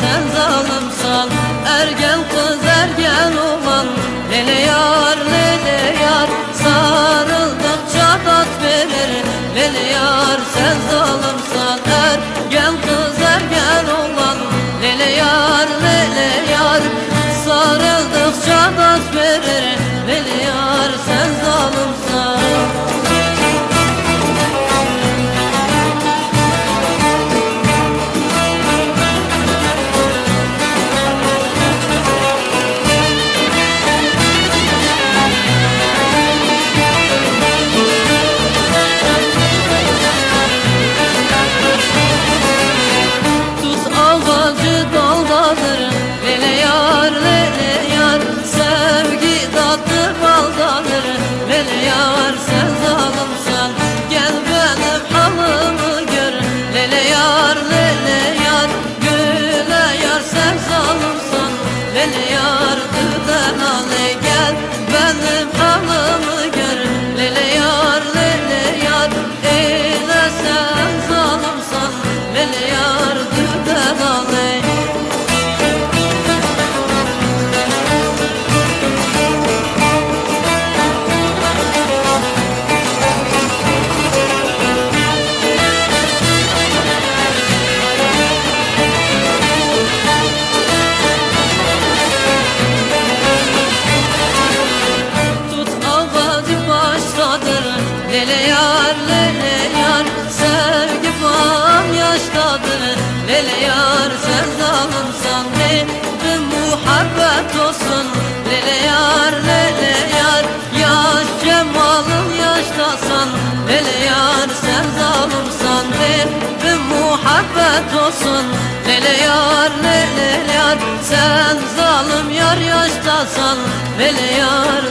sen zalımsan Ergen kız ergen oman Lele yar lele yar. Sarıldıkça tat verir Lele yar sen zalımsan Ergen kız ergen oman Lele yar lele yar. Sarıldıkça tat verir Lele yar sen zalımsan zalimsan Lele Lele yar sen zalimsan Bir muhabbet olsun. Lele yar lele yar Yaş cemalın yaştasan Lele yar sen zalimsan Bir muhabbet olsun. Lele yar lele yar Sen zalim yar yaştasan Lele yar